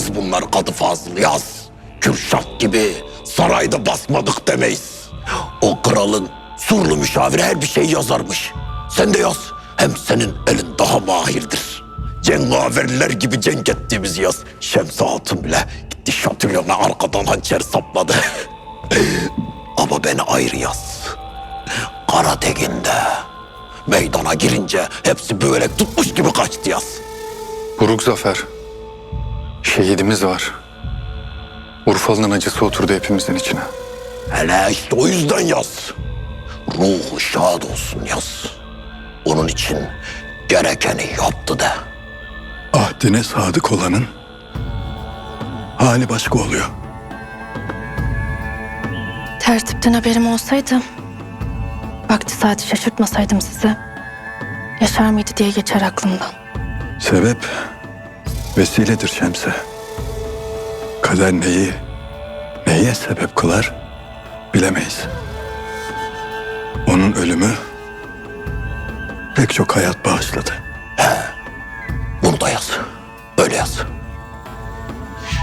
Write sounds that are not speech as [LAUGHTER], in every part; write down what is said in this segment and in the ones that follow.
Yaz bunlar Kadı Fazıl yaz. Kürşat gibi sarayda basmadık demeyiz. O kralın surlu müşaviri her bir şey yazarmış. Sen de yaz. Hem senin elin daha mahirdir. Cengaverler gibi cenk ettiğimizi yaz. Şems Hatun bile gitti şatölyona arkadan hançer sapladı. [LAUGHS] Ama beni ayrı yaz. Karategin'de. Meydana girince hepsi börek tutmuş gibi kaçtı yaz. Buruk Zafer. Şehidimiz var. Urfalı'nın acısı oturdu hepimizin içine. Hele işte o yüzden yaz. Ruhu şad olsun yaz. Onun için gerekeni yaptı de. Ahdine sadık olanın hali başka oluyor. Tertipten haberim olsaydı, vakti saati şaşırtmasaydım sizi, yaşar mıydı diye geçer aklımdan. Sebep vesiledir Şems'e. Kader neyi, neye sebep kılar bilemeyiz. Onun ölümü pek çok hayat bağışladı. Bunu da yaz. Öyle yaz.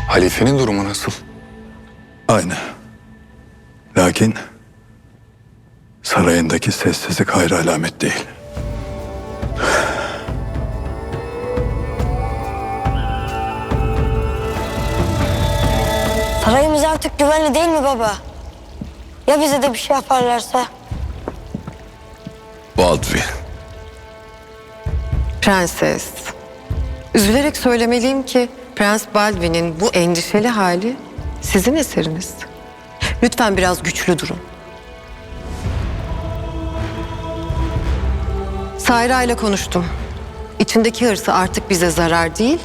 Halifenin durumu nasıl? Aynı. Lakin sarayındaki sessizlik hayır alamet değil. Sarayımız artık güvenli değil mi baba? Ya bize de bir şey yaparlarsa? Baldwin. Prenses. Üzülerek söylemeliyim ki Prens Baldwin'in bu endişeli hali sizin eseriniz. Lütfen biraz güçlü durun. Sayra ile konuştum. İçindeki hırsı artık bize zarar değil,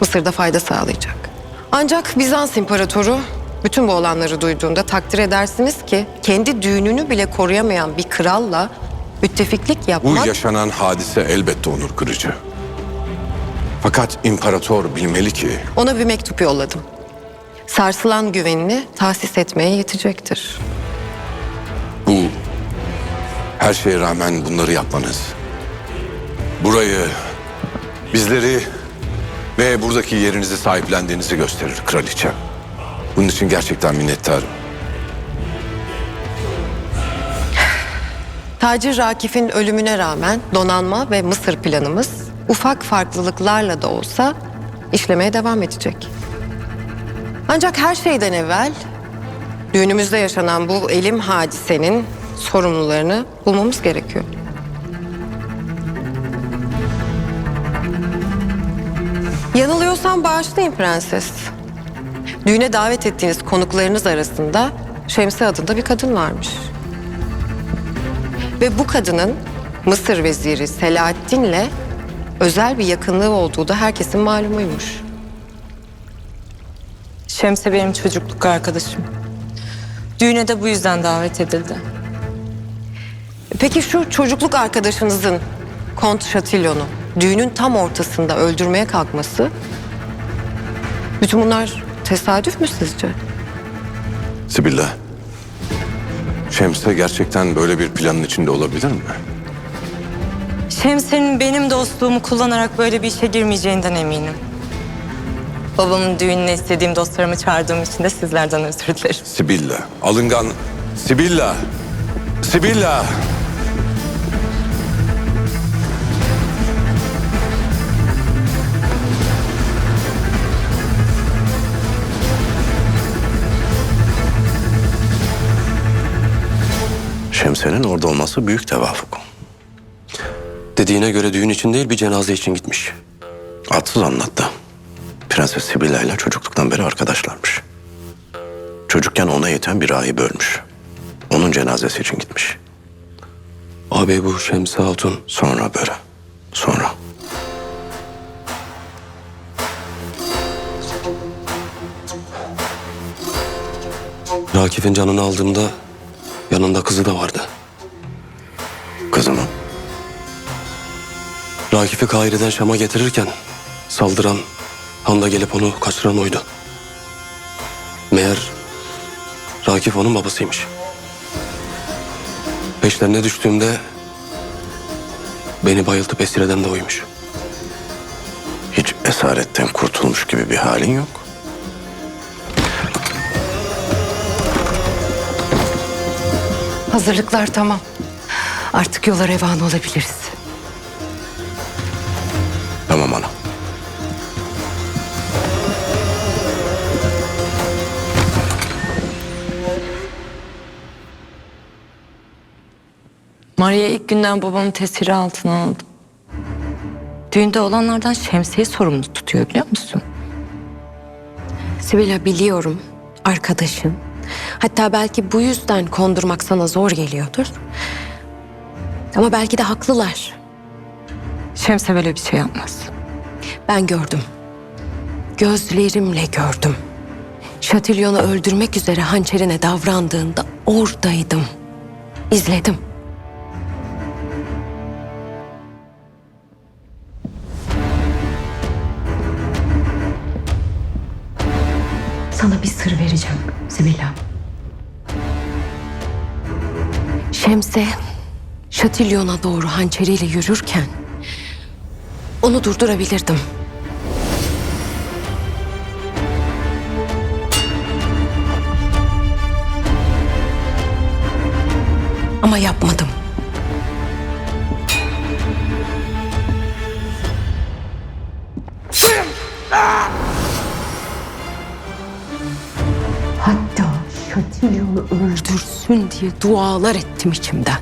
Mısır'da fayda sağlayacak. Ancak Bizans İmparatoru bütün bu olanları duyduğunda takdir edersiniz ki kendi düğününü bile koruyamayan bir kralla müttefiklik Bu yapmak... yaşanan hadise elbette onur kırıcı. Fakat imparator bilmeli ki Ona bir mektup yolladım. Sarsılan güvenini tahsis etmeye yetecektir. bu her şeye rağmen bunları yapmanız burayı, bizleri ve buradaki yerinizi sahiplendiğinizi gösterir kraliçe. Bunun için gerçekten minnettarım. Tacir Rakif'in ölümüne rağmen donanma ve Mısır planımız ufak farklılıklarla da olsa işlemeye devam edecek. Ancak her şeyden evvel düğünümüzde yaşanan bu elim hadisenin sorumlularını bulmamız gerekiyor. Yanılıyorsam bağışlayın prenses. Düğüne davet ettiğiniz konuklarınız arasında Şemsi adında bir kadın varmış. Ve bu kadının Mısır veziri Selahaddin'le özel bir yakınlığı olduğu da herkesin malumuymuş. Şemse benim çocukluk arkadaşım. Düğüne de bu yüzden davet edildi. Peki şu çocukluk arkadaşınızın Kont Chatillon'u düğünün tam ortasında öldürmeye kalkması... Bütün bunlar tesadüf mü sizce? Sibilla, Şems'e gerçekten böyle bir planın içinde olabilir mi? Şemse'nin benim dostluğumu kullanarak böyle bir işe girmeyeceğinden eminim. Babamın düğününe istediğim dostlarımı çağırdığım için de sizlerden özür dilerim. Sibilla, alıngan... Sibilla! Sibilla! Şemse'nin orada olması büyük tevafuk. Dediğine göre düğün için değil bir cenaze için gitmiş. Atsız anlattı. Prenses Sibilla ile çocukluktan beri arkadaşlarmış. Çocukken ona yeten bir rahibe ölmüş. Onun cenazesi için gitmiş. Abi bu Şemsi Hatun Sonra böyle. Sonra. Rakif'in canını aldığımda yanında kızı da vardı. Rakip'i Kahire'den Şam'a getirirken saldıran, Han'da gelip onu kaçıran oydu. Meğer Rakip onun babasıymış. Peşlerine düştüğümde beni bayıltıp esir eden de oymuş. Hiç esaretten kurtulmuş gibi bir halin yok. Hazırlıklar tamam. Artık yola revan olabiliriz. Maria ilk günden babamın tesiri altına aldı. Düğünde olanlardan Şemsiye sorumlu tutuyor biliyor musun? Sibel'a biliyorum arkadaşın. Hatta belki bu yüzden kondurmak sana zor geliyordur. Ama belki de haklılar. Şemse böyle bir şey yapmaz. Ben gördüm. Gözlerimle gördüm. Şatilyon'u öldürmek üzere hançerine davrandığında oradaydım. İzledim. Sana bir sır vereceğim Sibel'a. Şemse Şatilyon'a doğru hançeriyle yürürken onu durdurabilirdim. Ama yapmadım. Öldürsün diye dualar ettim içimden.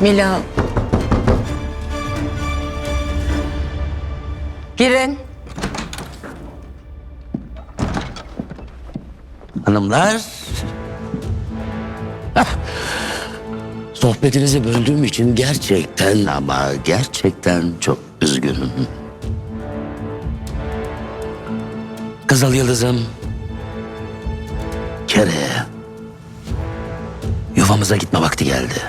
Mila. Girin. Hanımlar. Hah. Sohbetinizi böldüğüm için gerçekten ama gerçekten çok üzgünüm. Kızıl Yıldız'ım. Kere. Yuvamıza gitme vakti geldi.